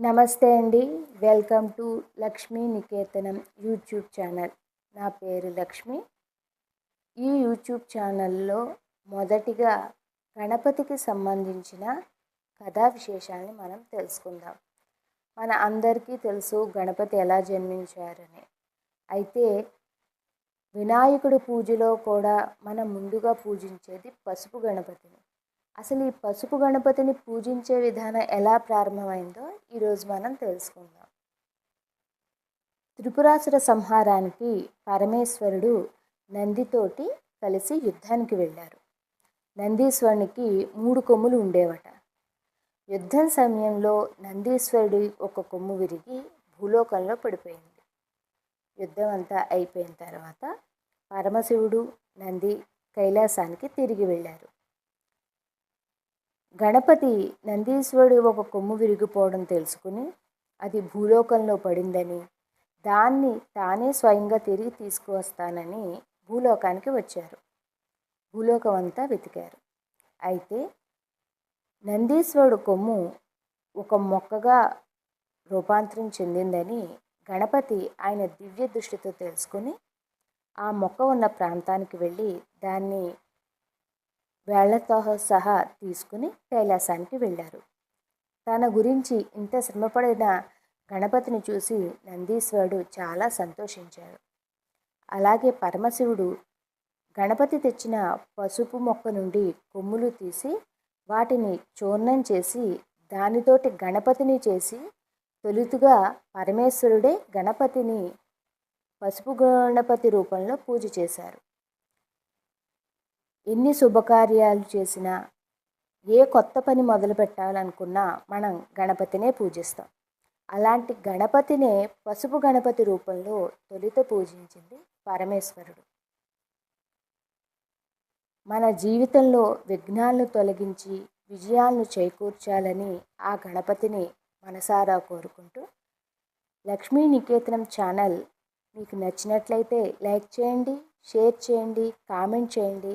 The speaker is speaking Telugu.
నమస్తే అండి. Welcome to Lakshmi Niketanam YouTube channel. నా పేరు లక్ష్మి. ఈ యూట్యూబ్ ఛానల్లో మొదటిగా గణపతికి సంబంధించిన కథా విశేషాన్ని మనం తెలుసుకుందాం. మన అందరికీ తెలుసు గణపతి ఎలా జన్మించారని. అయితే వినాయకుడి పూజలో కూడా మనం ముందుగా పూజించేది పసుపు గణపతిని. అసలు ఈ పసుపు గణపతిని పూజించే విధానం ఎలా ప్రారంభమైందో ఈరోజు మనం తెలుసుకుందాం. త్రిపురాసుర సంహారానికి పరమేశ్వరుడు నందితోటి కలిసి యుద్ధానికి వెళ్ళారు. నందీశ్వరునికి మూడు కొమ్ములు ఉండేవట. యుద్ధం సమయంలో నందీశ్వరుడి ఒక కొమ్ము విరిగి భూలోకంలో పడిపోయింది. యుద్ధం అంతా అయిపోయిన తర్వాత పరమశివుడు నంది కైలాసానికి తిరిగి వెళ్ళారు. గణపతి నందీశ్వరుడు ఒక కొమ్ము విరిగిపోవడం తెలుసుకుని అది భూలోకంలో పడిందని దాన్ని తానే స్వయంగా తిరిగి తీసుకువస్తానని భూలోకానికి వచ్చారు. భూలోకం అంతా వెతికారు. అయితే నందీశ్వరుడు కొమ్ము ఒక మొక్కగా రూపాంతరం చెందిందని గణపతి ఆయన దివ్య దృష్టితో తెలుసుకుని ఆ మొక్క ఉన్న ప్రాంతానికి వెళ్ళి దాన్ని వేళ్ళతో సహా తీసుకుని కైలాసానికి వెళ్ళారు. తన గురించి ఇంత శ్రమపడిన గణపతిని చూసి నందీశ్వరుడు చాలా సంతోషించాడు. అలాగే పరమశివుడు గణపతి తెచ్చిన పసుపు మొక్క నుండి కొమ్ములు తీసి వాటిని చూర్ణం చేసి దానితోటి గణపతిని చేసి తొలుతుగా పరమేశ్వరుడే గణపతిని పసుపు గణపతి రూపంలో పూజ చేశారు. ఎన్ని శుభకార్యాలు చేసినా ఏ కొత్త పని మొదలు పెట్టాలనుకున్నా మనం గణపతినే పూజిస్తాం. అలాంటి గణపతినే పసుపు గణపతి రూపంలో తొలిత పూజించింది పరమేశ్వరుడు. మన జీవితంలో విఘ్నాలను తొలగించి విజయాలను చేకూర్చాలని ఆ గణపతిని మనసారా కోరుకుంటూ లక్ష్మీ నికేతనం ఛానల్ మీకు నచ్చినట్లయితే లైక్ చేయండి షేర్ చేయండి కామెంట్ చేయండి.